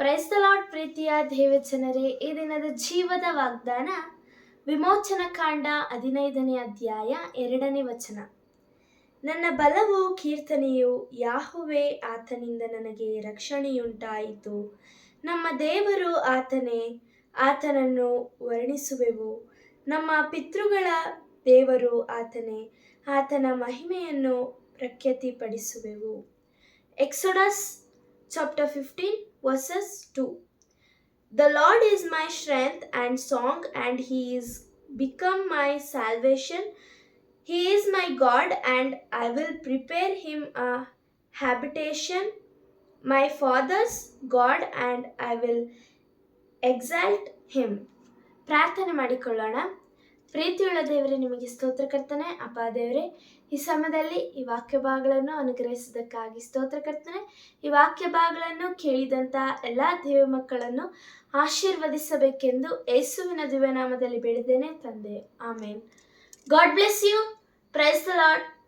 Price the lord ಪ್ರೀತಿಯ ದೇವಜನರೇ, ಈ ದಿನದ ಜೀವದ ವಾಗ್ದಾನ, ವಿಮೋಚನ ಕಾಂಡ ಹದಿನೈದನೇ ಅಧ್ಯಾಯ ಎರಡನೇ ವಚನ. ನನ್ನ ಬಲವು ಕೀರ್ತನೆಯು ಯಾಹುವೆ ಆತನಿಂದ ನನಗೆ ರಕ್ಷಣೆಯುಂಟಾಯಿತು. ನಮ್ಮ ದೇವರು ಆತನೇ, ಆತನನ್ನು ವರ್ಣಿಸುವೆವು. ನಮ್ಮ ಪಿತೃಗಳ ದೇವರು ಆತನೇ, ಆತನ ಮಹಿಮೆಯನ್ನು ಪ್ರಖ್ಯಾತಿಪಡಿಸುವೆವು. Exodus chapter 15 verses 2 the lord is my strength and song and he is become my salvation he is my god and i will prepare him a habitation my father's god and i will exalt him ಪ್ರಾರ್ಥನೆ ಮಾಡಿಕೊಳ್ಳೋಣ ಪ್ರೀತಿಯುಳ್ಳ ದೇವರೇ, ನಿಮಗೆ ಸ್ತೋತ್ರ ಕರ್ತನೆ. ಅಪ್ಪ ದೇವರೇ, ಈ ಸಮಯದಲ್ಲಿ ಈ ವಾಕ್ಯ ಭಾಗಗಳನ್ನು ಅನುಗ್ರಹಿಸಿದ್ದಕ್ಕಾಗಿ ಸ್ತೋತ್ರ ಕರ್ತನೆ. ಈ ವಾಕ್ಯ ಭಾಗಗಳನ್ನು ಕೇಳಿದಂಥ ಎಲ್ಲ ದೇವ ಮಕ್ಕಳನ್ನು ಆಶೀರ್ವದಿಸಬೇಕೆಂದು ಯೇಸುವಿನ ದಿವ್ಯನಾಮದಲ್ಲಿ ಬೆಳೆದೇನೆ ತಂದೆ. Amen. God bless you. Praise the Lord.